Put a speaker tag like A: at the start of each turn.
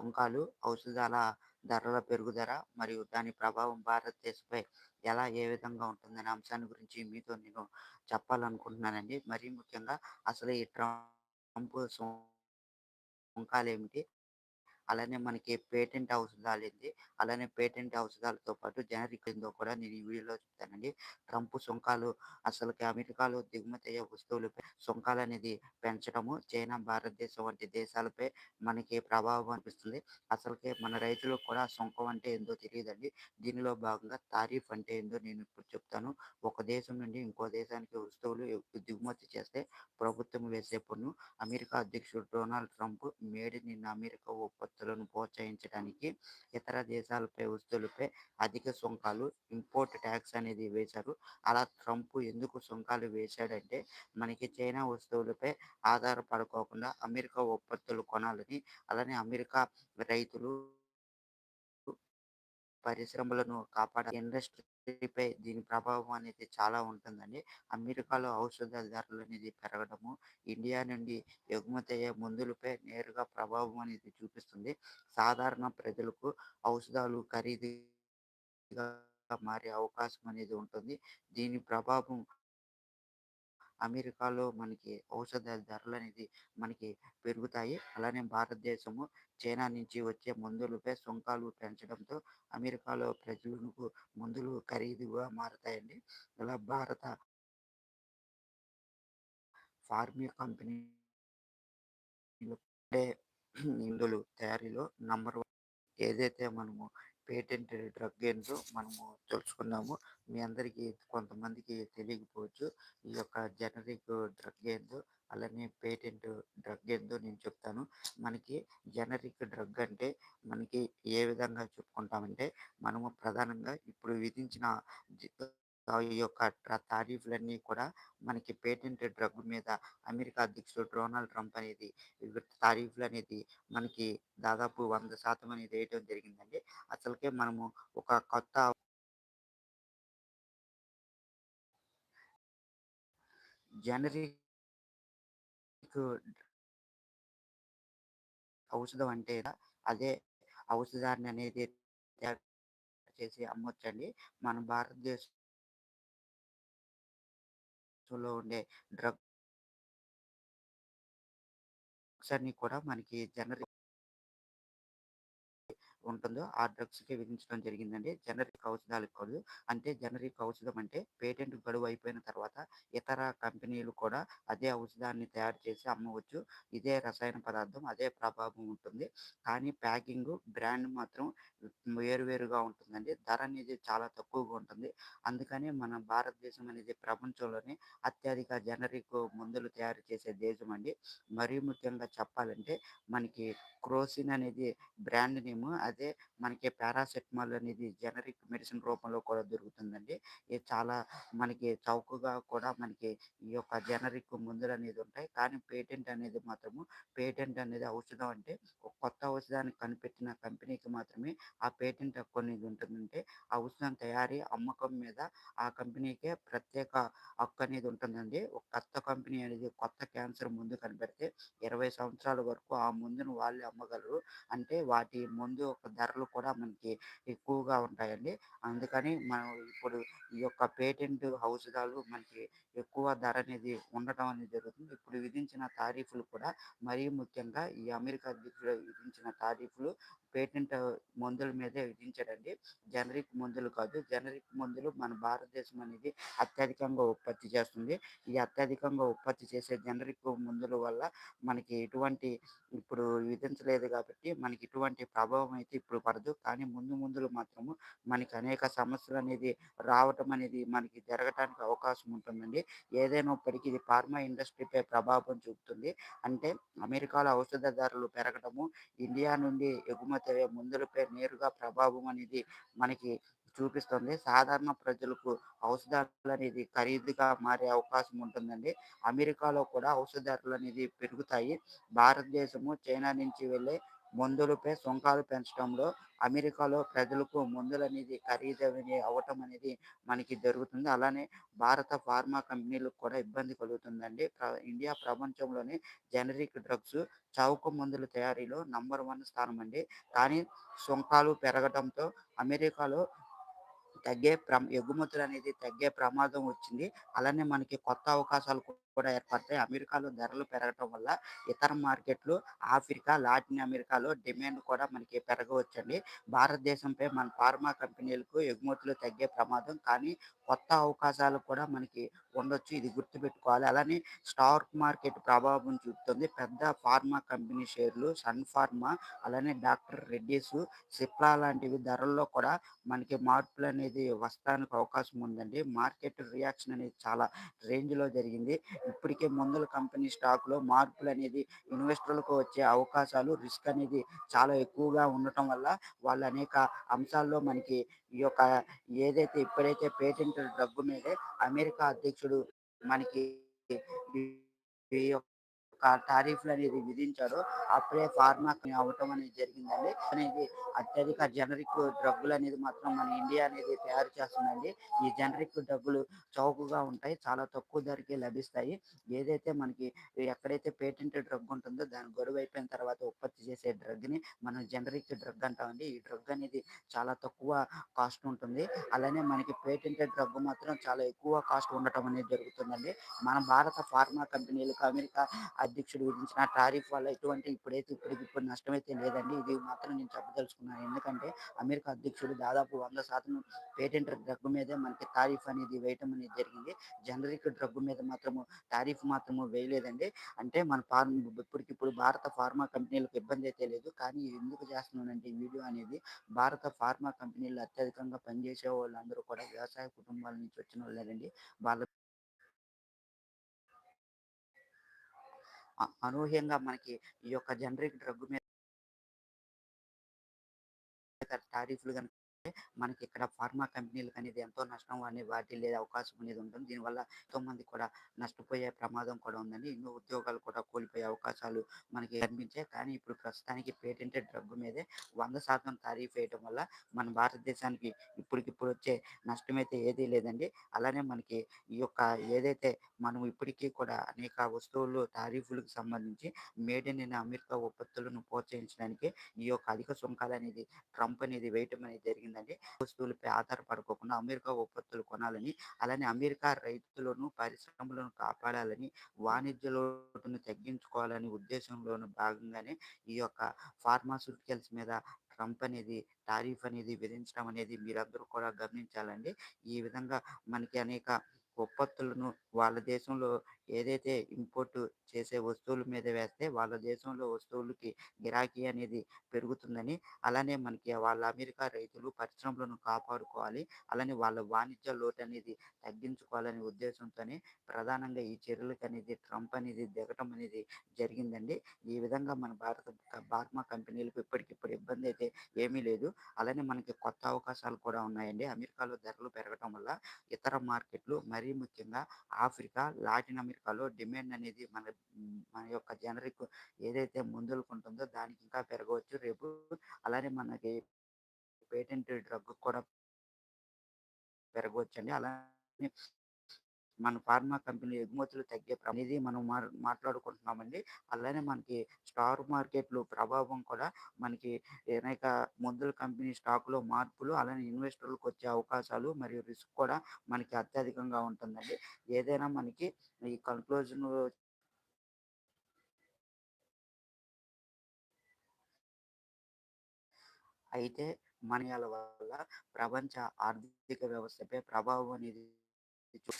A: సుంకాలు, ఔషధాల ధరల పెరుగుదల మరియు దాని ప్రభావం భారతదేశంపై ఎలా ఏ విధంగా ఉంటుందనే అంశాన్ని గురించి మీతో నేను చెప్పాలనుకుంటున్నానండి. మరీ ముఖ్యంగా అసలు ఈ ట్రంప్ సుంకాలేమిటి? అలానే మనకి పేటెంట్ ఔషధాలేంటి? అలానే పేటెంట్ ఔషధాలతో పాటు జనరిక్ ఏందో కూడా నేను ఈ వీడియోలో చెప్తానండి. ట్రంప్ సుంకాలు అసలుకి అమెరికాలో దిగుమతి అయ్యే వస్తువులపై సుంకాలు అనేది పెంచడము చైనా, భారతదేశం వంటి దేశాలపై మనకి ప్రభావం అనిపిస్తుంది. అసలుకి మన రైతులకు కూడా సుంకం అంటే ఏందో తెలియదండి దీనిలో భాగంగా తారీఫ్ అంటే ఏందో నేను ఇప్పుడు చెప్తాను. ఒక దేశం నుండి ఇంకో దేశానికి వస్తువులు దిగుమతి చేస్తే ప్రభుత్వం వేసే పన్ను. అమెరికా అధ్యక్షుడు Donald Trump made in America ఉత్పత్తులను ప్రోత్సహించడానికి ఇతర దేశాలపై వస్తువులపై అధిక సుంకాలు ఇంపోర్ట్ ట్యాక్స్ అనేది వేశారు. అలా ట్రంప్ ఎందుకు సుంకాలు వేశాడంటే మనకి చైనా వస్తువులపై ఆధారపడుకోకుండా అమెరికా ఉత్పత్తులు కొనాలని, అలానే అమెరికా రైతులు పరిశ్రమలను కాపాడాలి. పై దీని ప్రభావం అనేది చాలా ఉంటుందండి. అమెరికాలో ఔషధాల అనేది పెరగడము, ఇండియా నుండి ఎగుమతయ్యే మందులపై నేరుగా ప్రభావం అనేది చూపిస్తుంది. సాధారణ ప్రజలకు ఔషధాలు ఖరీదుగా మారే అవకాశం అనేది ఉంటుంది. దీని ప్రభావం అమెరికాలో మనకి ఔషధ ధరలు అనేది మనకి పెరుగుతాయి. అలానే భారతదేశము చైనా నుంచి వచ్చే మందులపై సుంకాలు పెంచడంతో అమెరికాలో ప్రజలకు మందులు ఖరీదుగా మారతాయండి. ఇలా భారత ఫార్మీ కంపెనీ మందులు తయారీలో నంబర్ వన్. ఏదైతే మనము పేటెంట్ డ్రగ్ ఏంటో మనము తెలుసుకున్నాము మీ అందరికీ కొంతమందికి తెలియకపోవచ్చు. ఈ యొక్క జనరిక్ డ్రగ్ ఏందో, అలానే పేటెంట్ డ్రగ్ ఏందో నేను చెప్తాను. మనకి జనరిక్ డ్రగ్ అంటే మనకి ఏ విధంగా చెప్పుకుంటామంటే మనము ప్రధానంగా ఇప్పుడు విధించిన ఈ యొక్క తారీఫ్‌లన్నీ కూడా మనకి పేటెంట్ డ్రగ్ మీద అమెరికా అధ్యక్షుడు డొనాల్డ్ ట్రంప్ అనేది తారీఫ్లు అనేది మనకి దాదాపు 100% అనేది వేయటం జరిగిందండి. అసలుకే మనము ఒక కొత్త జనరీ ఔషధం అంటే అదే ఔషధాన్ని అనేది చేసి అమ్మొచ్చండి. మన భారతదేశం భారతదేశంలో ఉండే డ్రగ్స్ అన్ని కూడా మనకి జనరిక్ ఉంటుందో ఆ డ్రగ్స్కి విధించడం జరిగిందండి. జనరిక్ ఔషధాలకు కాదు. అంటే జనరిక్ ఔషధం అంటే పేటెంట్ గడువు అయిపోయిన తర్వాత ఇతర కంపెనీలు కూడా అదే ఔషధాన్ని తయారు చేసి అమ్మవచ్చు. ఇదే రసాయన పదార్థం, అదే ప్రభావం ఉంటుంది. కానీ ప్యాకింగ్ బ్రాండ్ మాత్రం వేరు వేరుగా ఉంటుందండి. ధర అనేది చాలా తక్కువగా ఉంటుంది. అందుకని మన భారతదేశం అనేది ప్రపంచంలోనే అత్యధిక జనరిక్ మందులు తయారు చేసే దేశం అండి మరీ ముఖ్యంగా చెప్పాలంటే మనకి క్రోసిన్ అనేది బ్రాండ్ నేమ్ అదే మనకి పారాసెటమాల్ అనేది జనరిక్ మెడిసిన్ రూపంలో కూడా దొరుకుతుందండి. ఇది చాలా మనకి చౌకగా కూడా మనకి ఈ యొక్క జనరిక్ మందులనేది ఉంటాయి. కానీ పేటెంట్ అనేది మాత్రము పేటెంట్ అనేది ఔషధం అంటే ఒక కొత్త ఔషధాన్ని కనిపెట్టిన కంపెనీకి మాత్రమే ఆ పేటెంట్ హక్కు అనేది ఉంటుందంటే ఆ ఔషధం తయారీ, అమ్మకం మీద ఆ కంపెనీకే ప్రత్యేక హక్కు అనేది ఉంటుందండి. ఒక కొత్త కంపెనీ అనేది కొత్త క్యాన్సర్ ముందు కనిపెడితే 20 సంవత్సరాల వరకు ఆ మందును వాళ్ళే అమ్మగలరు. అంటే వాటి ముందు యొక్క ధరలు కూడా మనకి ఎక్కువగా ఉంటాయండి. అందుకని మనం ఇప్పుడు ఈ యొక్క పేటెంట్ ఔషధాలు మనకి ఎక్కువ ధర అనేది ఉండటం అనేది జరుగుతుంది. ఇప్పుడు విధించిన తారీఫ్‌లు కూడా మరీ ముఖ్యంగా ఈ అమెరికా అధ్యక్షుడు విధించిన తారీఫ్‌లు పేటెంట్ మందుల మీదే విధించారండి జనరిక్ మందులు కాదు. జనరిక్ మందులు మన భారతదేశం అనేది అత్యధికంగా ఉత్పత్తి చేస్తుంది. ఈ అత్యధికంగా ఉత్పత్తి చేసే జనరిక్ మందుల వల్ల మనకి ఎటువంటి ఇప్పుడు విధించలేదు కాబట్టి మనకి ఎటువంటి ప్రభావం అయితే ఇప్పుడు పడదు. కానీ ముందు ముందులో మాత్రము మనకి అనేక సమస్యలు అనేది రావటం అనేది మనకి జరగటానికి అవకాశం ఉంటుందండి. ఏదైనప్పటికీ ఇది ఫార్మా ఇండస్ట్రీపై ప్రభావం చూపుతుంది. అంటే అమెరికాలో ఔషధ ధరలు పెరగడము, ఇండియా నుండి ఎగుమతి ఎగుమతయ్యే మందులపై నేరుగా ప్రభావం అనేది మనకి చూపిస్తుంది. సాధారణ ప్రజలకు ఔషధాలు అనేది ఖరీదుగా మారే అవకాశం ఉంటుందండి. అమెరికాలో కూడా ఔషధ అనేది పెరుగుతాయి. భారతదేశము చైనా నుంచి వెళ్ళే మందులపై సుంకాలు పెంచడంలో అమెరికాలో ప్రజలకు మందులు అనేది ఖరీదనేది అవ్వటం అనేది మనకి జరుగుతుంది. అలానే భారత ఫార్మా కంపెనీలకు కూడా ఇబ్బంది కలుగుతుందండి. ప్ర ఇండియా ప్రపంచంలోనే జనరిక్ డ్రగ్స్ చౌక మందుల తయారీలో నంబర్ వన్ స్థానం అండి. కానీ సుంకాలు పెరగడంతో అమెరికాలో తగ్గే ఎగుమతులు అనేది తగ్గే ప్రమాదం వచ్చింది. అలానే మనకి కొత్త అవకాశాలు కూడా ఏర్పడతాయి. అమెరికాలో ధరలు పెరగటం వల్ల ఇతర మార్కెట్లు ఆఫ్రికా, లాటిన్ అమెరికాలో డిమాండ్ కూడా మనకి పెరగవచ్చండి. భారతదేశంపై మన ఫార్మా కంపెనీలకు ఎగుమతులు తగ్గే ప్రమాదం కానీ కొత్త అవకాశాలు కూడా మనకి ఉండొచ్చు. ఇది గుర్తుపెట్టుకోవాలి. అలానే స్టాక్ మార్కెట్ ప్రభావం చూపుతుంది. పెద్ద ఫార్మా కంపెనీ షేర్లు సన్ ఫార్మా, అలానే డాక్టర్ రెడ్డీస్, సిప్లా లాంటివి ధరల్లో కూడా మనకి మార్పులు అనేది వస్తానికి అవకాశం ఉందండి. మార్కెట్ రియాక్షన్ అనేది చాలా రేంజ్‌లో జరిగింది. ఇప్పటికే ముందుల కంపెనీ స్టాక్‌లో మార్పులనేది ఇన్వెస్టర్లకు వచ్చే అవకాశాలు, రిస్క్ అనేది చాలా ఎక్కువగా ఉండటం వల్ల వాళ్ళు అనేక అంశాల్లో మనకి ఈ యొక్క ఏదైతే ఇప్పుడైతే పేటెంట్ డ్రగ్ మీదే అమెరికా అధ్యక్షుడు మనకి ఈ ఈ అనేది టారిఫ్‌లనేది అప్పుడే ఫార్మా అవటం అనేది జరిగిందండి. అనేది అత్యధిక జనరిక్ డ్రగ్గులనేది మాత్రం మన ఇండియా అనేది తయారు చేస్తుందండి. ఈ జనరిక్ డ్రగ్గులు చౌకగా ఉంటాయి. చాలా తక్కువ ధరకే లభిస్తాయి. ఏదైతే మనకి ఎక్కడైతే పేటెంట్ డ్రగ్ ఉంటుందో దాని గొడవ అయిపోయిన తర్వాత ఉత్పత్తి చేసే డ్రగ్‌ని మనం జనరిక్ డ్రగ్ అంటామండి. ఈ డ్రగ్ అనేది చాలా తక్కువ కాస్ట్ ఉంటుంది. అలానే మనకి పేటెంటెడ్ డ్రగ్ మాత్రం చాలా ఎక్కువ కాస్ట్ ఉండటం అనేది జరుగుతుందండి. మన భారత ఫార్మా కంపెనీలకు అమెరికా అధ్యక్షుడు విధించిన టారిఫ్ వల్ల ఎటువంటి ఇప్పుడైతే ఇప్పటికి ఇప్పుడు నష్టమైతే లేదండి. ఇది మాత్రం నేను చెప్పదలుచుకున్నాను. ఎందుకంటే అమెరికా అధ్యక్షుడు దాదాపు 100% పేటెంట్ డ్రగ్ మీదే మనకి టారిఫ్ అనేది వేయటం అనేది జరిగింది. జనరిక్ డ్రగ్ మీద మాత్రము టారిఫ్ మాత్రము వేయలేదండి. అంటే మన ఫార్మ్ ఇప్పటికిప్పుడు భారత ఫార్మా కంపెనీలకు ఇబ్బంది అయితే లేదు. కానీ ఎందుకు చేస్తున్నానంటే ఈ వీడియో అనేది భారత ఫార్మా కంపెనీలు అత్యధికంగా పనిచేసే వాళ్ళందరూ కూడా వ్యవసాయ కుటుంబాల నుంచి వచ్చిన వాళ్ళండి వాళ్ళ అనూహ్యంగా మనకి ఈ యొక్క జనరిక్ డ్రగ్ మీద టారిఫ్‌లు కనుక మనకి ఇక్కడ ఫార్మా కంపెనీలకు అనేది ఎంతో నష్టం అనే వాటి లేదా అవకాశం అనేది ఉంటుంది. దీనివల్ల ఎంతోమంది కూడా నష్టపోయే ప్రమాదం కూడా ఉందండి. ఎన్నో ఉద్యోగాలు కూడా కోల్పోయే అవకాశాలు మనకి కనిపించాయి. కానీ ఇప్పుడు ప్రస్తుతానికి పేటెంటెడ్ డ్రగ్ మీదే వంద శాతం తారీఫ్ వేయటం వల్ల మన భారతదేశానికి ఇప్పటికిప్పుడు వచ్చే నష్టమైతే ఏదీ లేదండి. అలానే మనకి ఈ యొక్క ఏదైతే మనం ఇప్పటికీ కూడా అనేక వస్తువులు తారీఫులకు సంబంధించి మేడ్ ఇన్ అమెరికా ఉత్పత్తులను ప్రోత్సహించడానికి ఈ యొక్క అధిక సుంకాలు అనేది ట్రంప్ అనేది వేయటం అనేది జరిగింది జరిగిందండి. వస్తువులపై ఆధారపడుకోకుండా అమెరికా ఉత్పత్తులు కొనాలని, అలానే అమెరికా రైతులను, పరిశ్రమలను కాపాడాలని, వాణిజ్య లోటును తగ్గించుకోవాలని ఉద్దేశంలోను భాగంగానే ఈ యొక్క ఫార్మాస్యూటికల్స్ మీద ట్రంప్ అనేది టారిఫ్ అనేది విధించడం అనేది మీరందరూ కూడా గమనించాలండి. ఈ విధంగా మనకి అనేక ఉత్పత్తులను వాళ్ళ దేశంలో ఏదైతే ఇంపోర్ట్ చేసే వస్తువుల మీద వేస్తే వాళ్ళ దేశంలో వస్తువులకి గిరాకీ అనేది పెరుగుతుందని, అలానే మనకి వాళ్ళ అమెరికా రైతులు, పరిశ్రమలను కాపాడుకోవాలి. అలానే వాళ్ళ వాణిజ్య లోటు అనేది తగ్గించుకోవాలనే ఉద్దేశంతోనే ప్రధానంగా ఈ చర్యలకు అనేది ట్రంప్ అనేది దిగటం అనేది జరిగిందండి. ఈ విధంగా మన భారత బార్మా కంపెనీలకు ఇప్పటికిప్పుడు ఇబ్బంది అయితే ఏమీ లేదు. అలానే మనకి కొత్త అవకాశాలు కూడా ఉన్నాయండి. అమెరికాలో ధరలు పెరగటం వల్ల ఇతర మార్కెట్లు మరీ ముఖ్యంగా ఆఫ్రికా, లాటిన్ అమెరికాలో డిమాండ్ అనేది మన మన యొక్క జనరిక్ ఏదైతే మందులకు ఉంటుందో దానికి ఇంకా పెరగవచ్చు రేపు. అలానే మనకి పేటెంట్ డ్రగ్ కూడా పెరగవచ్చు అండి అలానే మన ఫార్మా కంపెనీ ఎగుమతులు తగ్గే అనేది మనం మాట్లాడుకుంటున్నామండి. అలానే మనకి స్టాక్ మార్కెట్‌లో ప్రభావం కూడా మనకి అనేక మందుల కంపెనీ స్టాకులో మార్పులు, అలానే ఇన్వెస్టర్లకు వచ్చే అవకాశాలు మరియు రిస్క్ కూడా మనకి అత్యధికంగా ఉంటుందండి. ఏదైనా మనకి ఈ కన్క్లూజన్ అయితే మానియాల వల్ల ప్రపంచ ఆర్థిక వ్యవస్థపై ప్రభావం అనేది చూ